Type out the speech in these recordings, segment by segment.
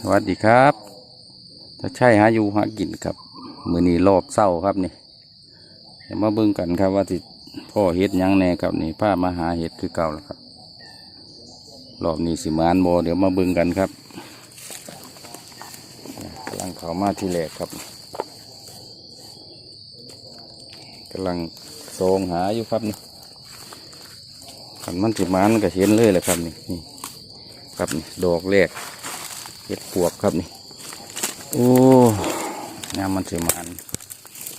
สวัสดีครับ ถ้าใช่หาอยู่หากินครับมือนี้รอบเศร้าครับนี่เดี๋ยวมาเบิ่งกันครับว่าที่พ่อเฮ็ดยังแน่ครับนี่ผ้ามาหาเฮ็ดคือเก่าแล้วครับ รอบนี้สิมานโบเดี๋ยวมาเบิ่งกันครับกำลังเขามาที่แรกครับกำลังโซงหาอยู่ครับนี่ขันมันสิมานก็เห็นเลยแหละครับนี่นี่ครับนี่ดอกแรก เห็ดปวกครับนี่ โอ้น้ำมันเสียมัน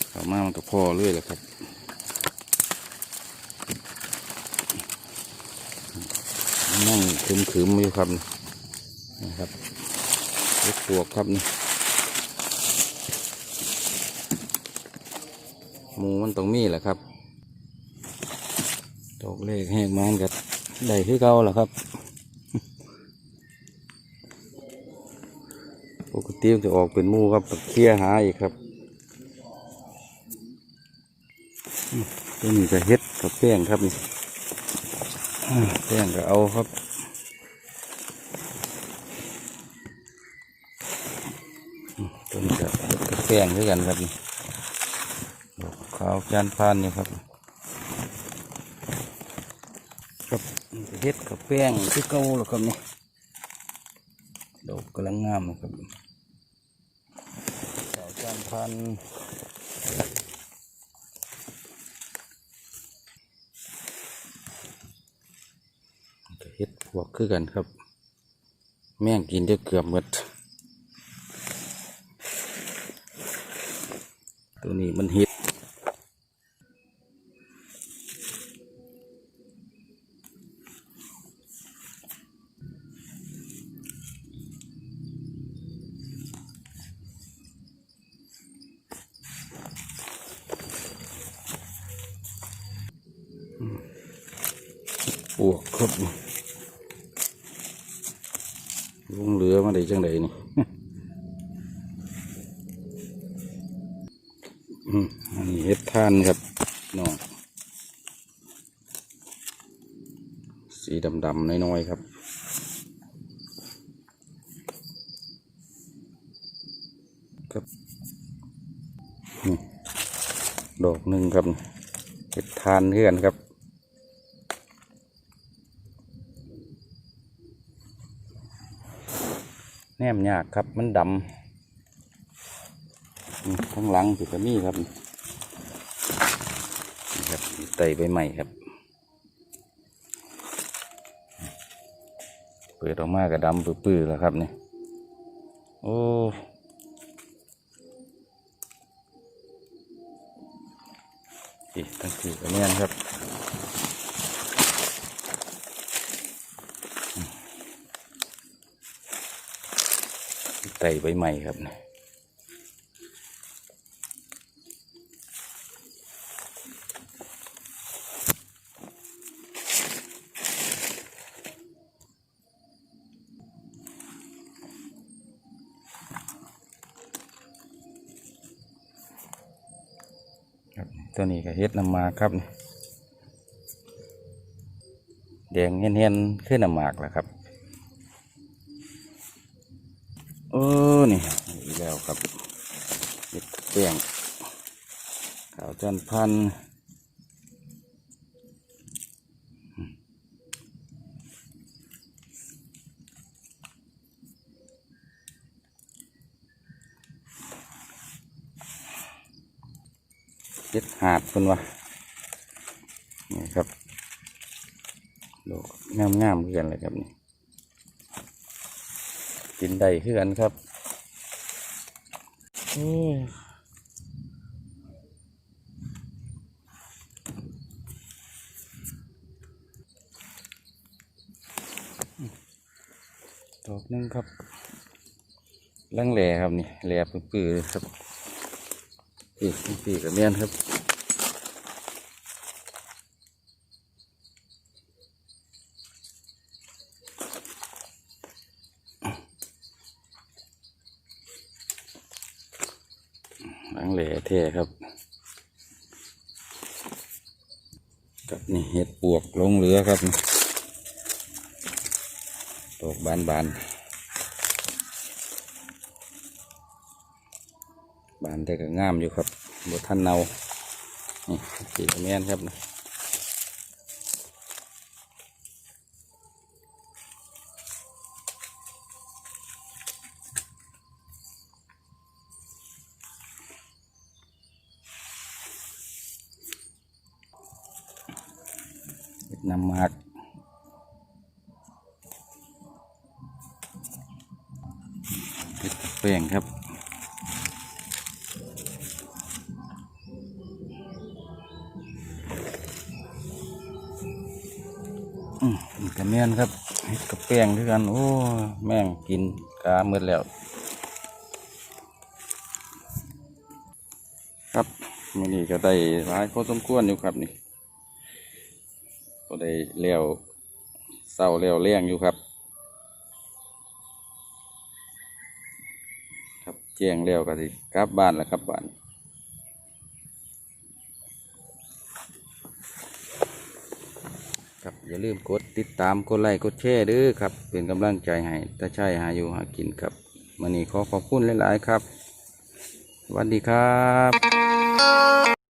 เข้ามามันก็พอเรื่อยเลยครับนั่งคืมๆอยู่ครับนี่นะครับเห็ดปวกครับนี่หมูมันต้องมีแหละครับดอกเล็กแห้งมันก็ได้คือเก่าแหละครับ ปก ติมันจะออกเป็นมูครับต้องเคลียหาอีกครับตัวนี้จะเฮ็ดกับแป้งครับนี่แป้งก็เอาครับตัวนี้จะแป้งด้วยกันครับนี่ดอกขาวจานพานนี่ครับครับเฮ็ดกับแป้งที่เก่าแล้วครับนี่ดอกกำลังงามครับามพันเฮ็ดพวกคือกันครับ แม่งกินได้เกือบหมดตัวนี้มันเฮ็ด ปวกครับลุงเหลือมาได้จังไดนี่อืมอันนี้เฮ็ดทานครับน้องสีดำๆน้อยๆครับครับดอกหนึ่งครับเฮ็ดทานเพื่อนครับ แนมยากครับมันดำข้างหลังสิก็มีครับนะครับไต่ใบใหม่ครับ เปิดออกมาก็ดำปื้อๆแล้วครับนี่โอ้อีตั้งสี่ก็เนียนครับ ไต่ใบใหม่ครับนี่ครับตัวนี้ก็เฮ็ดน้ำมากครับนี่แดงเห็นๆขึ้นน้ำมากแล้วครับ เออนี่อีกแล้วครับเห็ดแป้งขาวจันพันเห็ดหาดเป็นวะนี่ครับดอกงามๆเหมือนกันเลยครับนี่ กินได้คือกันครับอืมดอกหนึงครับลังแหล่ครับนี่แหล่ปื้อๆครับปีกปีกกับเมียนครับางเหล่แท้ครับ กับนี่เห็ดปวกลงเรือครับตกบานบานบานแต่ก็งามอยู่ครับบทท่านเนานี่สีแมนครับนะ น้ำมากเฮ็ดแป้งครับอืมกระเมียนครับกับแป้งด้วยกัน โอ้ แม่งกินกาเมื่อแล้ว ครับมื่อนี้ก็ได้หลายพอสมควรอยู่ครับนี่ ก็ได้เลี้ยวเศร้าเลี้ยวเลี้ยงอยู่ครับ ครับแจ้งเลี้ยวก็สิกลับบ้านแล้วครับบ้านครับอย่าลืมกดติดตามกดไลค์กดแชร์ด้อครับ เป็นกำลังใจให้ถ้าใช่หาอยู่หากินครับมันนี้ขอขอบคุณหลาย ๆ ครับสวัสดีครับ